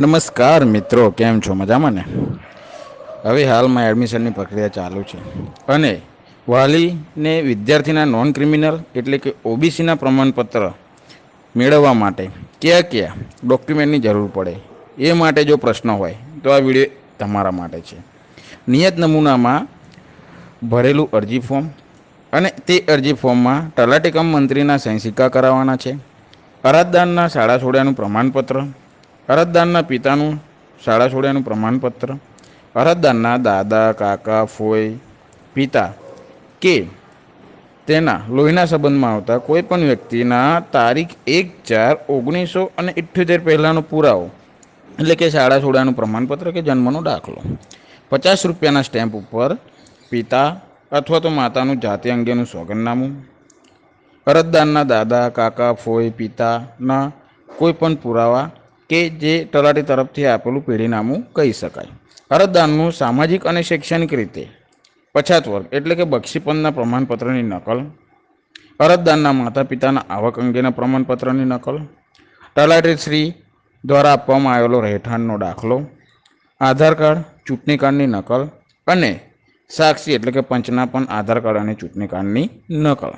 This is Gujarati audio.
નમસ્કાર મિત્રો, કેમ છો? મજામાં ને? હવે હાલમાં એડમિશનની પ્રક્રિયા ચાલુ છે. અને વાલીને વિદ્યાર્થીના નોન ક્રિમિનલ એટલે કે ઓબીસીના પ્રમાણપત્ર મેળવવા માટે કયા કયા ડોક્યુમેન્ટની જરૂર પડે, એ માટે જો પ્રશ્ન હોય, તો આ વીડિયો તમારા માટે છે. નિયત નમૂનામાં ભરેલું અરજી ફોર્મ અને તે અરજી ફોર્મમાં તલાટીકમ મંત્રીના સહી સિક્કા કરાવવાના છે, અરજદારના શાળા છોડ્યાનું પ્રમાણપત્ર અરજદારના પિતાનું શાળા છોડ્યાનું પ્રમાણપત્ર, અરજદારના દાદા, કાકા ફોય પિતા કે તેના લોહીના સંબંધમાં આવતા કોઈ પણ વ્યક્તિના તારીખ એક ચાર ઓગણીસો અને ઇઠ્યોતેર પહેલાંનો પુરાવો, એટલે કે શાળા છોડ્યાનું પ્રમાણપત્ર કે જન્મનો દાખલો. પચાસ રૂપિયાના સ્ટેમ્પ ઉપર પિતા અથવા તો માતાનું જાતિ અંગેનું સોગંદનામું, અરજદારના દાદા, કાકા ફોય પિતાના કોઈ પણ પુરાવા કે જે તલાટી તરફથી આપેલું પેઢીનામું કહી શકાય. અરજદારનું સામાજિક અને શૈક્ષણિક રીતે પછાત વર્ગ એટલે કે બક્ષીપંદના પ્રમાણપત્રની નકલ, અરજદારના માતા પિતાના આવક અંગેના પ્રમાણપત્રની નકલ તલાટીશ્રી દ્વારા આપવામાં આવેલો રહેઠાણનો દાખલો, આધાર કાર્ડ, ચૂંટણી કાર્ડની નકલ અને સાક્ષી એટલે કે પંચના પણ આધાર કાર્ડ અને ચૂંટણી કાર્ડની નકલ.